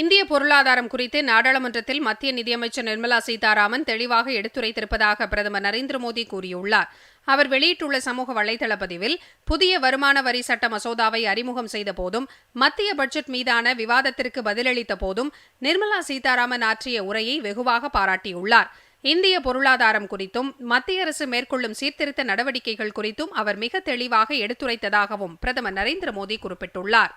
இந்திய பொருளாதாரம் குறித்து நாடாளுமன்றத்தில் மத்திய நிதியமைச்சர் நிர்மலா சீதாராமன் தெளிவாக எடுத்துரைத்திருப்பதாக பிரதமர் நரேந்திர மோடி கூறியுள்ளார். அவர் வெளியிட்டுள்ள சமூக வலைதள பதிவில் புதிய வருமான வரி சட்ட மசோதாவை அறிமுகம் செய்த போதும் மத்திய பட்ஜெட் மீதான விவாதத்திற்கு பதிலளித்த போதும் நிர்மலா சீதாராமன் ஆற்றிய உரையை வெகுவாக பாராட்டியுள்ளார். இந்திய பொருளாதாரம் குறித்தும் மத்திய அரசு மேற்கொள்ளும் சீர்திருத்த நடவடிக்கைகள் குறித்தும் அவர் மிக தெளிவாக எடுத்துரைத்ததாகவும் பிரதமர் நரேந்திர மோடி குறிப்பிட்டுள்ளார்.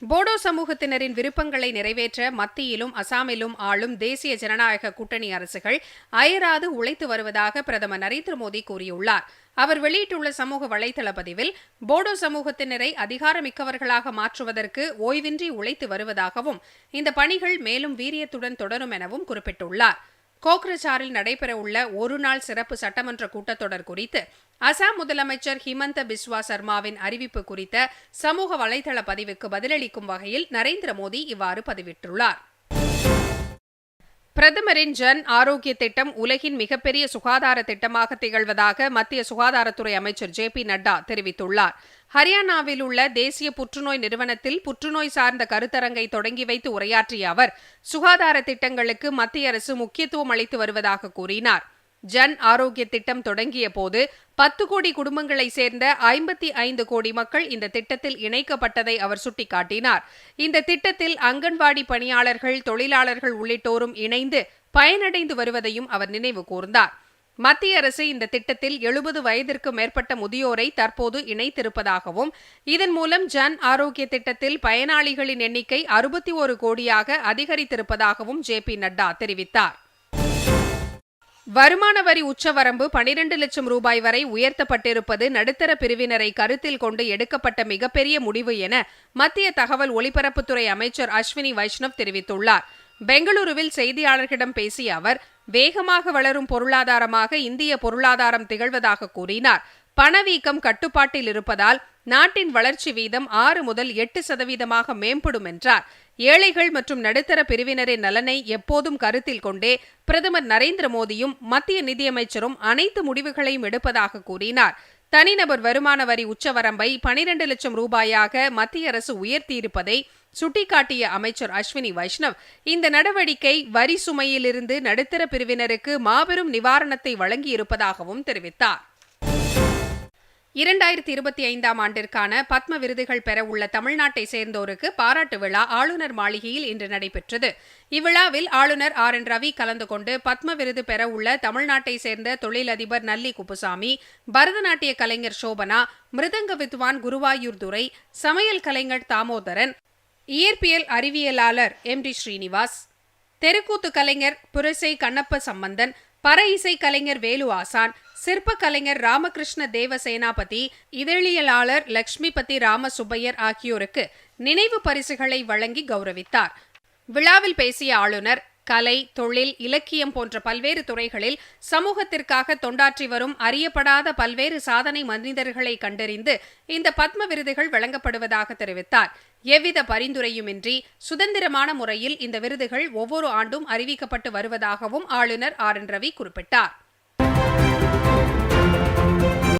போடோ சமூகத்தினரின் விருப்பங்களை நிறைவேற்ற மத்தியிலும் அசாமிலும் ஆளும் தேசிய ஜனநாயக கூட்டணி அரசுகள் அயராது உழைத்து வருவதாக பிரதமர் நரேந்திர மோடி கூறியுள்ளார். அவர் வெளியிட்டுள்ள சமூக வலைதள பதிவில் போடோ சமூகத்தினரை அதிகாரமிக்கவர்களாக மாற்றுவதற்கு ஓய்வின்றி உழைத்து வருவதாகவும் இந்த பணிகள் மேலும் வீரியத்துடன் தொடரும் எனவும் குறிப்பிட்டுள்ளார். கோக்ரஜாரில் நடைபெறவுள்ள ஒருநாள் சிறப்பு சட்டமன்ற கூட்டத்தொடர் குறித்து அசாம் முதலமைச்சர் ஹிமந்த பிஸ்வா சர்மாவின் அறிவிப்பு குறித்த சமூக வலைதள பதிவுக்கு பதிலளிக்கும் வகையில் நரேந்திர மோடி இவ்வாறு பதிவிட்டுள்ளார். பிரதமரின் ஜன் ஆரோக்கிய திட்டம் உலகின் மிகப்பெரிய சுகாதார திட்டமாக திகழ்வதாக மத்திய சுகாதாரத்துறை அமைச்சர் ஜே பி நட்டா தெரிவித்துள்ளார். ஹரியானாவில் உள்ள தேசிய புற்றுநோய் நிறுவனத்தில் புற்றுநோய் சார்ந்த கருத்தரங்கை தொடங்கி வைத்து உரையாற்றிய அவர் சுகாதார திட்டங்களுக்கு மத்திய அரசு முக்கியத்துவம் அளித்து வருவதாக கூறினார். ஜன் ஆரோக்கிய திட்டம் தொடங்கிய போது பத்து கோடி குடும்பங்களை சேர்ந்த ஐம்பத்தி ஐந்து கோடி மக்கள் இந்த திட்டத்தில் இணைக்கப்பட்டதை அவர் சுட்டிக்காட்டினார். இந்த திட்டத்தில் அங்கன்வாடி பணியாளர்கள் தொழிலாளர்கள் உள்ளிட்டோரும் இணைந்து பயனடைந்து வருவதையும் அவர் நினைவு கூர்ந்தார். மத்திய அரசு இந்த திட்டத்தில் எழுபது வயதிற்கு மேற்பட்ட முதியோரை தற்போது இணைத்திருப்பதாகவும் இதன் மூலம் ஜன் ஆரோக்கிய திட்டத்தில் பயனாளிகளின் எண்ணிக்கை அறுபத்தி ஒரு கோடியாக அதிகரித்திருப்பதாகவும் ஜே பி நட்டா தெரிவித்தார். வருமான வரி உச்சவரம்பு பனிரெண்டு லட்சம் ரூபாய் வரை உயர்த்தப்பட்டிருப்பது நடுத்தர பிரிவினரை கருத்தில் கொண்டு எடுக்கப்பட்ட மிகப்பெரிய முடிவு என மத்திய தகவல் ஒலிபரப்புத்துறை அமைச்சர் அஸ்வினி வைஷ்ணவ் தெரிவித்துள்ளார். பெங்களூருவில் செய்தியாளர்களிடம் பேசிய அவர் வேகமாக வளரும் பொருளாதாரமாக இந்திய பொருளாதாரம் திகழ்வதாக கூறினார். பணவீக்கம் கட்டுப்பாட்டில் இருப்பதால் நாட்டின் வளர்ச்சி வீதம் ஆறு முதல் எட்டு சதவீதமாக மேம்படும் என்றார். ஏழைகள் மற்றும் நடுத்தர பிரிவினரின் நலனை எப்போதும் கருத்தில் கொண்டே பிரதமர் நரேந்திர மோடியும் மத்திய நிதியமைச்சரும் அனைத்து முடிவுகளையும் எடுப்பதாக கூறினார். தனிநபர் வருமான வரி உச்சவரம்பை பனிரெண்டு லட்சம் ரூபாயாக மத்திய அரசு உயர்த்தியிருப்பதை சுட்டிக்காட்டிய அமைச்சர் அஸ்வினி வைஷ்ணவ் இந்த நடவடிக்கை வரி சுமையிலிருந்து நடுத்தர பிரிவினருக்கு மாபெரும் நிவாரணத்தை வழங்கியிருப்பதாகவும் தெரிவித்தார். இரண்டாயிரத்தி இருபத்தி ஐந்தாம் ஆண்டிற்கான பத்ம விருதுகள் பெற உள்ள தமிழ்நாட்டை சேர்ந்தோருக்கு பாராட்டு விழா ஆளுநர் மாளிகையில் இன்று நடைபெற்றது. இவ்விழாவில் ஆளுநர் ஆர் என் ரவி கலந்து கொண்டு பத்ம விருது பெற உள்ள தமிழ்நாட்டை சேர்ந்த தொழிலதிபர் நல்லி குப்புசாமி பரதநாட்டிய கலைஞர் சோபனா மிருதங்க வித்வான் குருவாயூர் துரை சமையல் கலைஞர் தாமோதரன் இயற்பியல் அறிவியலாளர் எம் டி ஸ்ரீனிவாஸ் தெருக்கூத்து கலைஞர் புரசை கண்ணப்ப சம்பந்தன் பற இசை கலைஞர் வேலு ஆசான் சிற்ப கலைஞர் ராமகிருஷ்ண தேவ சேனாபதி இதழியலாளர் லட்சுமிபதி ராமசுப்பையர் ஆகியோருக்கு நினைவு பரிசுகளை வழங்கி கௌரவித்தார். விழாவில் பேசிய ஆளுநர் கலை தொழில் இலக்கியம் போன்ற பல்வேறு துறைகளில் சமூகத்திற்காக தொண்டாற்றி வரும் அறியப்படாத பல்வேறு சாதனை மனிதர்களை கண்டறிந்து இந்த பத்ம விருதுகள் வழங்கப்படுவதாக தெரிவித்தார். எவ்வித பரிந்துரையுமின்றி சுதந்திரமான முறையில் இந்த விருதுகள் ஒவ்வொரு ஆண்டும் அறிவிக்கப்பட்டு வருவதாகவும் ஆளுநர் ஆர். என். ரவி குறிப்பிட்டார்.